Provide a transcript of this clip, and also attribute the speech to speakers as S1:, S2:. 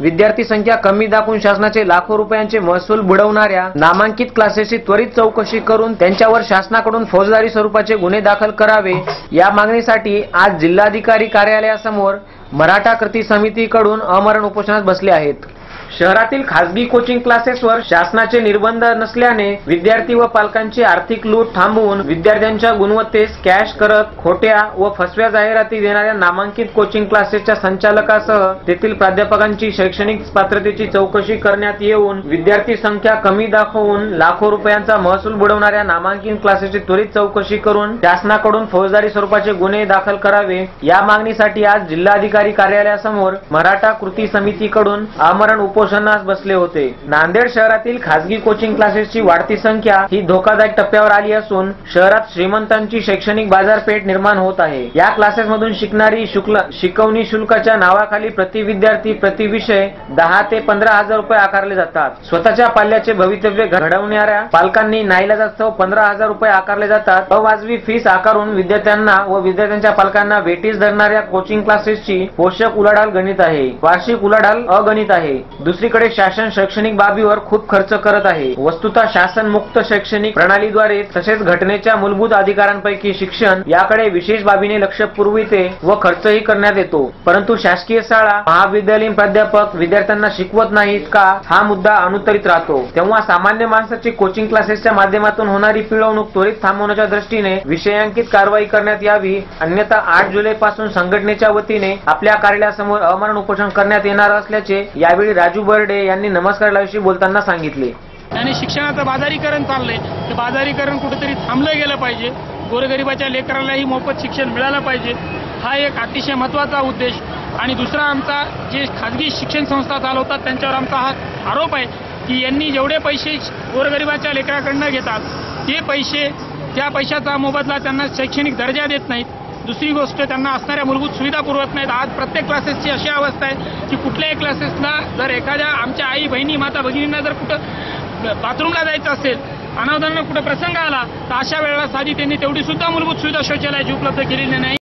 S1: विद्यार्थी संख्या कमी दाखवून शासनाचे लाखो रुपयांचे महसूल बुडवणाऱ्या नामांकित क्लासेसची त्वरित चौकशी करून त्यांच्यावर शासनाकडून फौजदारी स्वरूपाचे गुन्हे दाखल करावे या मागणीसाठी आज जिल्हाधिकारी कार्यालयासमोर मराठा कृती समितीकडून अमरण उपोषणात बसले आहेत. शहरातील खासगी कोचिंग क्लासेसवर शासनाचे निर्बंध नसल्याने विद्यार्थी व पालकांची आर्थिक लूट थांबवून विद्यार्थ्यांच्या गुणवत्तेस कॅश करत खोट्या व फसव्या जाहिराती देणाऱ्या नामांकित कोचिंग क्लासेसच्या संचालकासह तेथील प्राध्यापकांची शैक्षणिक पात्रतेची चौकशी करण्यात येऊन विद्यार्थी संख्या कमी दाखवून लाखो रुपयांचा महसूल बुडवणाऱ्या नामांकित क्लासेसची त्वरित चौकशी करून शासनाकडून फौजदारी स्वरूपाचे गुन्हे दाखल करावे. या मागणीसाठी आज जिल्हाधिकारी कार्यालयासमोर मराठा कृती समितीकडून आमरण उप उपोषणास बसले होते. नांदेड शहरातील खासगी कोचिंग क्लासेसची वाढती संख्या ही धोकादायक टप्प्यावर आली असून शहरात श्रीमंतांची शैक्षणिक बाजारपेठ निर्माण होत आहे. या क्लासेसमधून शिकणारी शुक्ल शिकवणी शुल्काच्या नावाखाली प्रति विद्यार्थी प्रति विषय दहा ते पंधरा हजार रुपये आकारले जातात. स्वतःच्या पाल्याचे भवितव्य घडवणाऱ्या पालकांनी नाईलाजास्तव पंधरा हजार रुपये आकारले जातात. अवाजवी फीस आकारून विद्यार्थ्यांना व विद्यार्थ्यांच्या पालकांना वेटीस धरणाऱ्या कोचिंग क्लासेसची पोषक उलाढाल गणित आहे. वार्षिक उलाढाल अगणित आहे. दुसरीकडे शासन शैक्षणिक बाबीवर खूप खर्च करत आहे. वस्तुता शासन मुक्त शैक्षणिक प्रणालीद्वारे तसेच घटनेच्या मूलभूत अधिकारांपैकी शिक्षण याकडे विशेष बाबीने लक्ष पुरविते व खर्चही करण्यात येतो. परंतु शासकीय शाळा महाविद्यालयीन प्राध्यापक विद्यार्थ्यांना शिकवत नाहीत का? हा मुद्दा अनुत्तरित राहतो. तेव्हा सामान्य माणसाची कोचिंग क्लासेसच्या माध्यमातून होणारी पिळवणूक त्वरित थांबवण्याच्या दृष्टीने विषयांकित कारवाई करण्यात यावी. अन्यथा आठ जुलै पासून संघटनेच्या वतीने आपल्या कार्यालयासमोर अमरण उपोषण करण्यात येणार असल्याचे यावेळी राजू बर्डे यांनी नमस्कार लाईव्हशी बोलताना सांगितले.
S2: आणि शिक्षणाचं बाजारीकरण चाललंय. ते बाजारीकरण कुठेतरी थांबलं गेलं पाहिजे. गोरगरिबाच्या लेकरालाही मोफत शिक्षण मिळालं पाहिजे. हा एक अतिशय महत्त्वाचा उद्देश. आणि दुसरा आमचा जे खाजगी शिक्षण संस्था चालवतात त्यांच्यावर आमचा हा आरोप आहे की यांनी जेवढे पैसे गोरगरिबाच्या लेकराकडनं घेतात ते पैसे त्या पैशाचा मोबदला त्यांना शैक्षणिक दर्जा देत नाहीत. दुसरी गोष्ट त्यांना असणाऱ्या मूलभूत सुविधा पुरवत नाहीत. आज प्रत्येक क्लासेसची अशी अवस्था आहे की कुठल्याही क्लासेसला जर एखाद्या आमच्या आई बहिणी माता भगिनींना जर कुठं बाथरूमला जायचं असेल अनावधानानं कुठं प्रसंग आला तर अशा वेळेला साधी त्यांनी तेवढी सुद्धा मूलभूत सुविधा शौचालयाची उपलब्ध केलेली नाही.